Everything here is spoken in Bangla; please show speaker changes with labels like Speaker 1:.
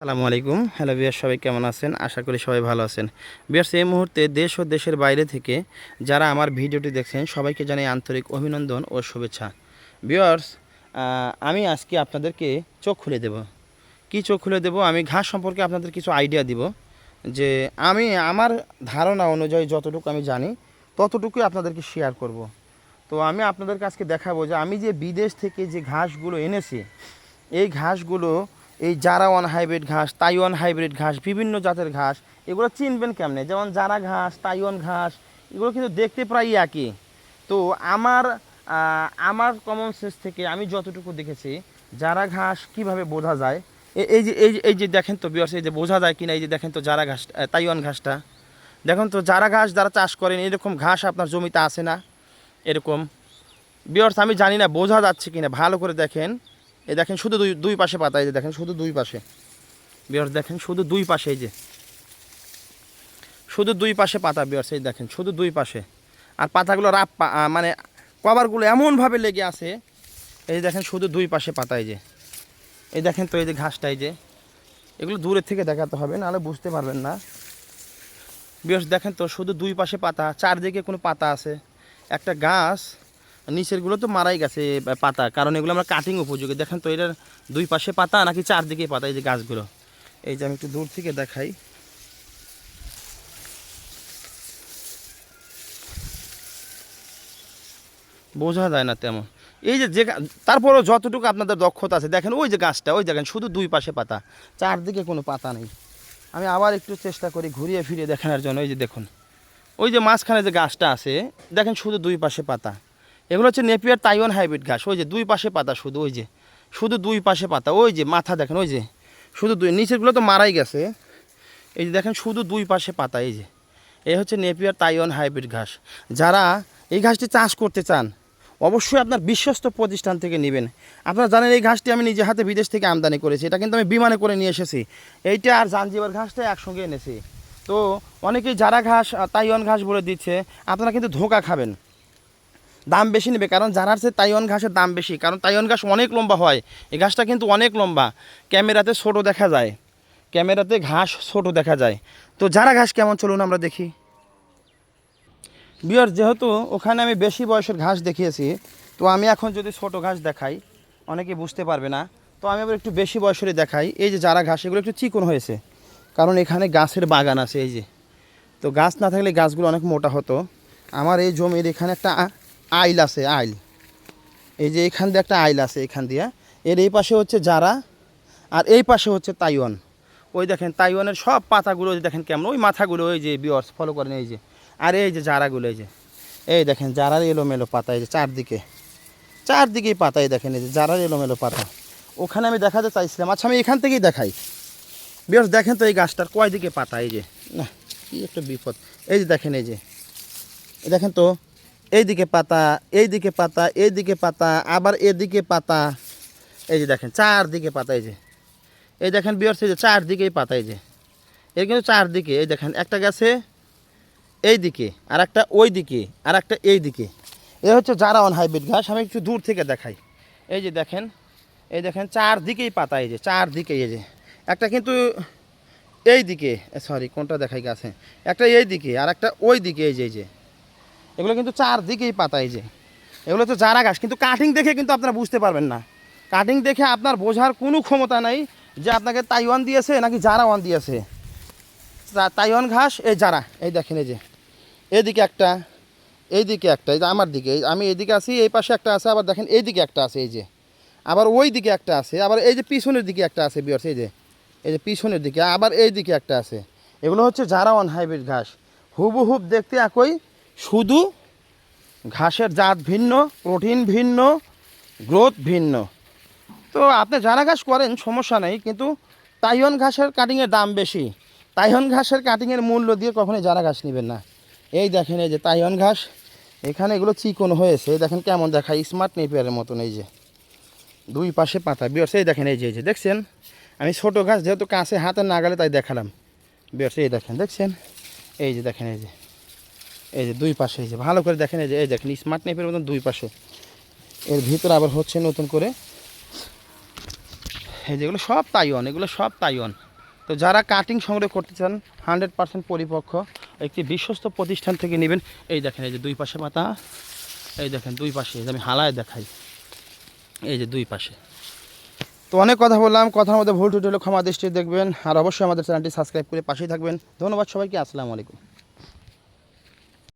Speaker 1: আসসালামু আলাইকুম। হ্যালো বিয়ার সবাই কেমন আছেন? আশা করি সবাই ভালো আছেন। বিয়ার্স এই মুহূর্তে দেশ ও দেশের বাইরে থেকে যারা আমার ভিডিওটি দেখছেন, সবাইকে জানাই আন্তরিক অভিনন্দন ও শুভেচ্ছা। বিয়ার্স আমি আজকে আপনাদেরকে চোখ খুলে দেব। কি চোখ খুলে দেব? আমি ঘাস সম্পর্কে আপনাদের কিছু আইডিয়া দিব যে আমি আমার ধারণা অনুযায়ী যতটুকু আমি জানি, ততটুকুই আপনাদেরকে শেয়ার করব। তো আমি আপনাদেরকে আজকে দেখাবো যে আমি যে বিদেশ থেকে যে ঘাসগুলো এনেছি, এই ঘাসগুলো এই জারা ওয়ান হাইব্রিড ঘাস, তাইওয়ান হাইব্রিড ঘাস, বিভিন্ন জাতের ঘাস, এগুলো চিনবেন কেমনে? যেমন জারা ঘাস, তাইওয়ান ঘাস, এগুলো কিন্তু দেখতে প্রায় একই। তো আমার আমার কমন সেন্স থেকে আমি যতটুকু দেখেছি, জারা ঘাস কীভাবে বোঝা যায়? এই যে, এই এই যে দেখেন তো বিয়ার্স এই যে বোঝা যায় কিনা, এই যে দেখেন তো জারা ঘাস তাইওয়ান ঘাসটা। দেখুন তো জারা ঘাস যারা চাষ করেন, এরকম ঘাস আপনার জমিতে আসে না? এরকম। বিয়ার্স আমি জানি না, বোঝা যাচ্ছে কিনা, ভালো করে দেখেন। এই দেখেন শুধু দুই দুই পাশে পাতা, এই যে দেখেন শুধু দুই পাশে। বিয়ার্স, দেখেন শুধু দুই পাশে, এই যে। শুধু দুই পাশে পাতা, বিয়ার্স, এই দেখেন শুধু দুই পাশে। আর পাতাগুলো রাপ মানে কভারগুলো এমনভাবে লেগে আছে, এই যে দেখেন শুধু দুই পাশে পাতা, এই যে। এই দেখেন তো এই যে ঘাসটা, এই যে। এগুলো দূরের থেকে দেখাতে হবে, নাহলে বুঝতে পারবেন না। বিয়ার্স, দেখেন তো শুধু দুই পাশে পাতা, চারদিকে কোনো পাতা আছে। একটা গাছ নিচেরগুলো তো মারাই গেছে পাতা। কারণ এগুলো আমরা কাটিং উপযোগী। দেখেন তো এটার দুই পাশে পাতা, নাকি চারদিকে পাতা, এই যে গাছগুলো। এই যে আমি একটু দূর থেকে দেখাই। বোঝা যায় না তেমন। এই যে যে তারপরেও যতটুকু আপনাদের দক্ষতা আছে, দেখেন ওই যে গাছটা, ওই দেখেন, শুধু দুই পাশে পাতা। চারদিকে কোনো পাতা নেই। আমি আবার একটু চেষ্টা করি ঘুরিয়ে ফিরিয়ে দেখানোর জন্য ওই যে দেখুন। ওই যে মাঝখানে যে গাছটা আছে, দেখেন শুধু দুই পাশে পাতা। এগুলো হচ্ছে নেপিয়ার তাইওয়ান হাইব্রিড ঘাস, ওই যে দুই পাশে পাতা শুধু, ওই যে, শুধু দুই পাশে পাতা, ওই যে মাথা দেখেন, ওই যে, শুধু দুই, নিচেরগুলো তো মারাই গেছে, এই যে দেখেন শুধু দুই পাশে পাতা, এই যে, এই হচ্ছে নেপিয়ার তাইওয়ান হাইব্রিড ঘাস। যারা এই ঘাসটি চাষ করতে চান, অবশ্যই আপনার বিশ্বস্ত প্রতিষ্ঠান থেকে নেবেন। আপনারা জানেন এই ঘাসটি আমি নিজে হাতে বিদেশ থেকে আমদানি করেছি, এটা কিন্তু আমি বিমানে করে নিয়ে এসেছি। এইটা আর জাঞ্জিবার ঘাসটা একসঙ্গে এনেছি। তো অনেকেই যারা ঘাস তাইওয়ান ঘাস বলে দিচ্ছে, আপনারা কিন্তু ধোকা খাবেন। দাম বেশি নেবে, কারণ জানার চেয়ে তাইওয়ান ঘাসের দাম বেশি, কারণ তাইওয়ান ঘাস অনেক লম্বা হয়। এই ঘাসটা কিন্তু অনেক লম্বা, ক্যামেরাতে ছোটো দেখা যায়, ক্যামেরাতে ঘাস ছোটো দেখা যায়। তো যারা ঘাস কেমন, চলুন আমরা দেখি। বিয়ার যেহেতু ওখানে আমি বেশি বয়সের ঘাস দেখিয়েছি, তো আমি এখন যদি ছোট ঘাস দেখাই, অনেকে বুঝতে পারবে না, তো আমি আবার একটু বেশি বয়সেরই দেখাই। এই যে যারা ঘাস, এগুলো একটু চিকন হয়েছে, কারণ এখানে গাছের বাগান আছে, এই যে। তো গাছ না থাকলে গাছগুলো অনেক মোটা হতো। আমার এই জমির এখানে একটা আইল আছে, আইল। এই যে এখান দিয়ে একটা আইল আছে, এখান দিয়ে। এর এই পাশে হচ্ছে জারা, আর এই পাশে হচ্ছে তাইওয়ান। ওই দেখেন, তাইওয়ানের সব পাতাগুলো দেখেন কেমন, ওই মাথাগুলো, ওই যে বিয়ার্স ফলো করেন, এই যে। আর এই যে জারাগুলো, এই যে। এই দেখেন, জারার এলোমেলো পাতা, এই যে চারদিকে। চারদিকেই পাতা, এই দেখেন, এই যে জারার এলোমেলো পাতা। ওখানে আমি দেখাতে চাইছিলাম। আচ্ছা আমি এখান থেকেই দেখাই। বিয়ার্স দেখেন তো এই গাছটার কয় দিকে পাতা, এই যে। না, কি একটা বিপদ। এই যে দেখেন, এই যে। দেখেন তো এইদিকে পাতা এইদিকে পাতা এইদিকে পাতা, আবার এদিকে পাতা। এই যে দেখেন, চারদিকে পাতা, এই যে। এই দেখেন বিয়ার্স, এই যে চারদিকেই পাতা, এই যে। এর কিন্তু চারদিকে, এই দেখেন, একটা গেছে এই দিকে আর একটা ওই দিকে আর একটা এই দিকে এ হচ্ছে জারা অন হাইব্রিড ঘাস, আমি একটু দূর থেকে দেখাই। এই যে দেখেন, এই দেখেন, চারদিকেই পাতা, এই যে চারদিকে এই যে। একটা কিন্তু এই দিকে সরি কোনটা দেখাই গেছে একটা এই দিকে আর একটা ওই দিকে এই যে এই যে। এগুলো কিন্তু চারদিকেই পাতা এই যে। এগুলো তো জারা ঘাস কিন্তু কাটিং দেখে কিন্তু আপনারা বুঝতে পারবেন না। কাটিং দেখে আপনার বোঝার কোনো ক্ষমতা নাই যে আপনাকে তাইওয়ান দিয়েছে নাকি জারা ওয়ান দিয়েছে তাইওয়ান ঘাস, এই জারা এই দেখেন এই যে। এদিকে একটা, এইদিকে একটা, এই যে আমার দিকে আমি এদিকে আছি, এই পাশে একটা আছে, আবার দেখেন এইদিকে একটা আছে, এই যে। আবার ওই দিকে একটা আছে, আবার এই যে পিছনের দিকে একটা আছে বিয়ার্স এই যে। এই যে পিছনের দিকে, আবার এই দিকে একটা আছে। এগুলো হচ্ছে জারা ওয়ান হাইব্রিড ঘাস। হুবহুব দেখতে একই শুধু ঘাসের জাত ভিন্ন, প্রোটিন ভিন্ন, গ্রোথ ভিন্ন। তো আপনি যারা ঘাস করেন, সমস্যা নেই, কিন্তু তাইওয়ান ঘাসের কাটিংয়ের দাম বেশি। তাইওয়ান ঘাসের কাটিংয়ের মূল্য দিয়ে কখনোই যারা ঘাস নেবেন না। এই দেখেন, এই যে তাইওয়ান ঘাস, এখানে এগুলো চিকন হয়েছে। দেখেন কেমন দেখায় স্মার্ট নেপিয়ারের মতন, এই যে। দুই পাশে পাতা। বিয়ার্স এই দেখেন, এই যে এই যে, দেখছেন? আমি ছোটো ঘাস যেহেতু কাছে হাতে না গেলে তাই দেখালাম। বিয়ার্স এই দেখেন, দেখছেন? এই যে, দেখেন, এই যে। এই যে দুই পাশে, এই যে ভালো করে দেখেন, এই যে, এই দেখেন স্মার্ট নেপের মতন দুই পাশে। এর ভিতরে আবার হচ্ছে নতুন করে, এই যেগুলো সব তাইওয়ান, এগুলো সব তাইওয়ান। তো যারা কাটিং সংগ্রহ করতে চান হান্ড্রেড পার্সেন্ট পরিপক্ষ একটি বিশ্বস্ত প্রতিষ্ঠান থেকে নেবেন। এই দেখেন, এই যে দুই পাশে পাতা, এই দেখেন, দুই পাশে আমি হালায় দেখাই। এই যে দুই পাশে। তো অনেক কথা বললাম, কথার মধ্যে ভুল টুটি হলে ক্ষমা দৃষ্টি দেখবেন, আর অবশ্যই আমাদের চ্যানেলটি সাবস্ক্রাইব করে পাশেই থাকবেন। ধন্যবাদ সবাইকে, আসসালামু আলাইকুম।